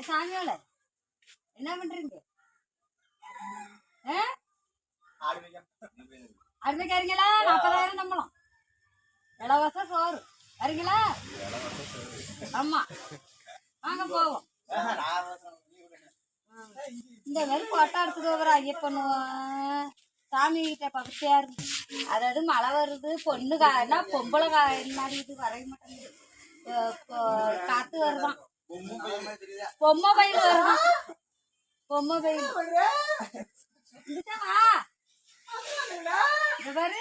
ஏ என்ன பண்றீங்க? ஆ? அருமைக்காரங்களா? நாற்பதாயிரம் சம்பளம். இலவச சோறு. வரீங்களா ஆமா. வாங்க போவோம். இந்த மாதிரி போட்டோ எடுத்துட்டு வர ஐயப்பன். சாமி கிட்ட பக்கத்தியார் அதாவது மழை வருது. பொண்ணு காய்னா பொம்பளை காய் மாதிரி இது? வரைய மாட்டேங்குது. காத்து வருதான். பொம்மை பயில் வருதான் பொம்மை பயில் வா பாரு.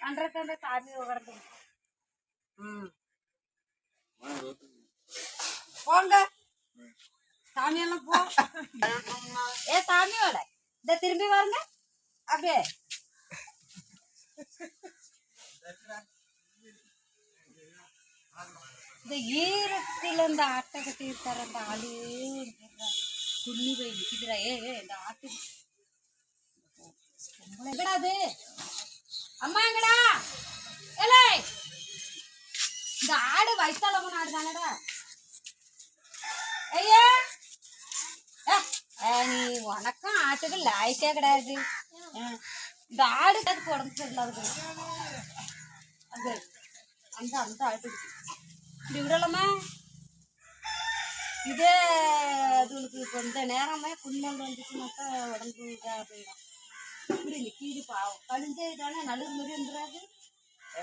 கண்டக்டர் அந்த சாமி உகர்ந்து ம். போங்க. சாமியெல்லாம் போ. ஏ சாமியோட இந்த திரும்பி வாருங்க. அப்படியே. இந்த ஈரத்தில் இந்த ஆட்டை கட்டி இருக்காரு அந்த ஆளு துண்ணி போய் நிற்கிறா ஏ இந்த ஆட்டு. எங்கடாது அம்மா எங்கடா ஏலே! இந்த ஆடு வயிற்றாளவன் ஆடு தானடா? ஐயா! ஏ, ஏ, நீ உனக்கும் ஆட்டுக்கு லாய்க்கே கிடையாது. இந்த ஆடு அதுக்கு உடம்பு சரியில்லாத அது அந்த அந்த ஆட்டு இப்படி விடலாமா? இதே அதுகளுக்கு இப்போ இந்த நேரமே புண்ணல் வந்துச்சுனாக்கா உடம்பு இதாக போயிடும். இப்படி நிற்கிது பாவம். கழிஞ்சே தானே நடுவு மாதிரி வந்துடாது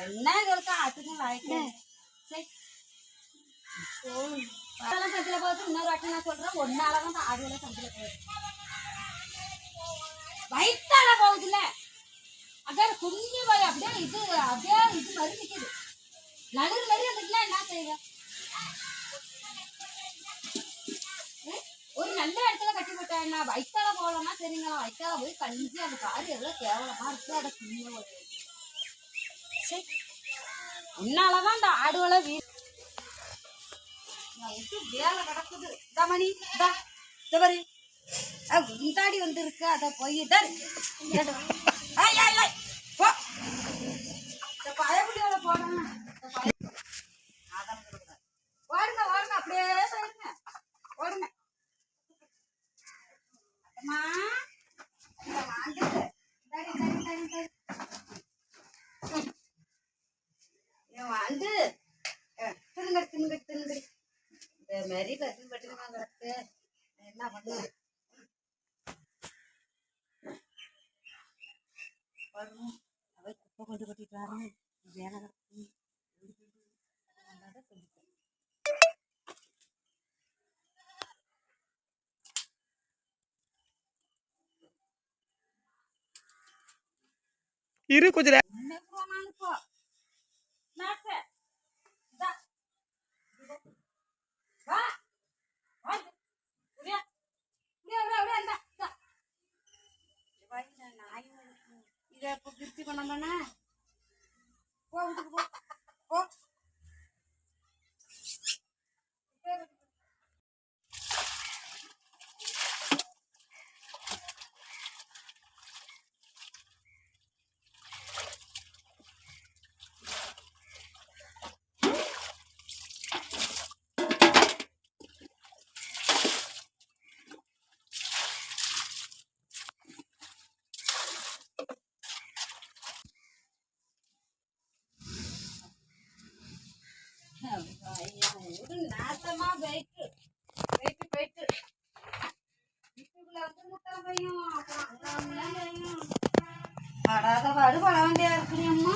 என்ன இதுகளுக்கு ஆட்டுக்கும் லாய்க்கே சரி அதெல்லாம் சந்தில பார்த்து இன்னொரு வாட்டி நான் சொல்றேன். ஒன்னால தான் இந்த ஆடுகளை சந்தில போகுது வயிற்றால போகுதுல்ல. அப்படியே குஞ்சு போய் அப்படியே இது அப்படியே இது மாதிரி நிக்குது. நடுவு மாதிரி வந்துட்டுனா என்ன செய்வேன் ஒரு நல்ல இடத்துல கட்டி போட்டாங்க வயிற்றால போகலன்னா சரிங்களா வயிற்றால போய் கஞ்சி அந்த காரு எவ்வளவு கேவலமா இருக்கு அதை குஞ்ச ஒரு சரி உன்னாலதான் இந்த ஆடுகளை வீ நான் விட்டு வேலை கிடக்குது இதா மணி இதா இந்த பாரு. அஹ் முந்தாடி அதை போய் தான் ஐய் ஐய் ஐய் போ. போடணும் மாதிரி பசங்க பட்டுக்கு கிடக்கு என்ன பண்ணுவேன் வரணும் அவ குப்பை கொண்டு கொட்டிட்டு வரணும் வேலை கிடக்கு இரு கொஞ்சம் uncomfortable. நாசமா போயிட்டு போயிட்டு போயிட்டு வீட்டுக்குள்ள வந்து முட்டை பையும் அப்புறம் படாத பாடு பட வேண்டியா இருக்குடி அம்மா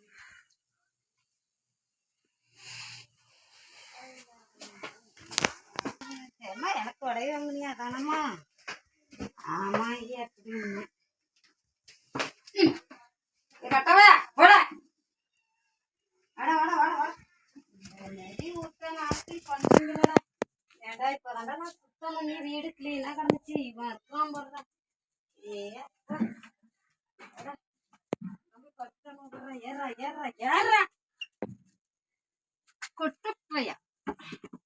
பழைய வாங்கினியா தானம்மா ஆமா ஐயா அப்படின்னு. கட்டவே போட. வாடா வாடா வாடா வாடா. நெடி ஊத்த நாட்டி பண்றீங்களா நான் சுத்தம் பண்ணி வீடு கிளீனா கிடந்துச்சு. இவன் இருக்கான் போடுறான் ஏ அப்பா. ஏறா ஏறா ஏறா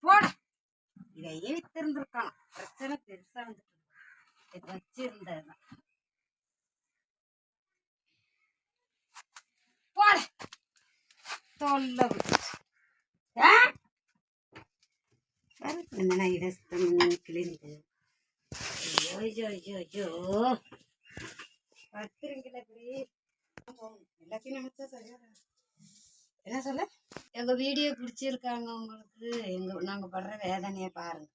போட. இதையே வித்திருந்திருக்கான் பெருசா வந்துட்டு இது வச்சிருந்ததுதான் போல தொல்ல ஐயோ ஐயோ ஐயோ. இப்படி எல்லாத்தையும் நினைச்சா சரியா என்ன சொல்ல? எங்க வீடியோ பிடிச்சிருக்காங்க உங்களுக்கு. எங்க நாங்க படுற வேதனையை பாருங்க.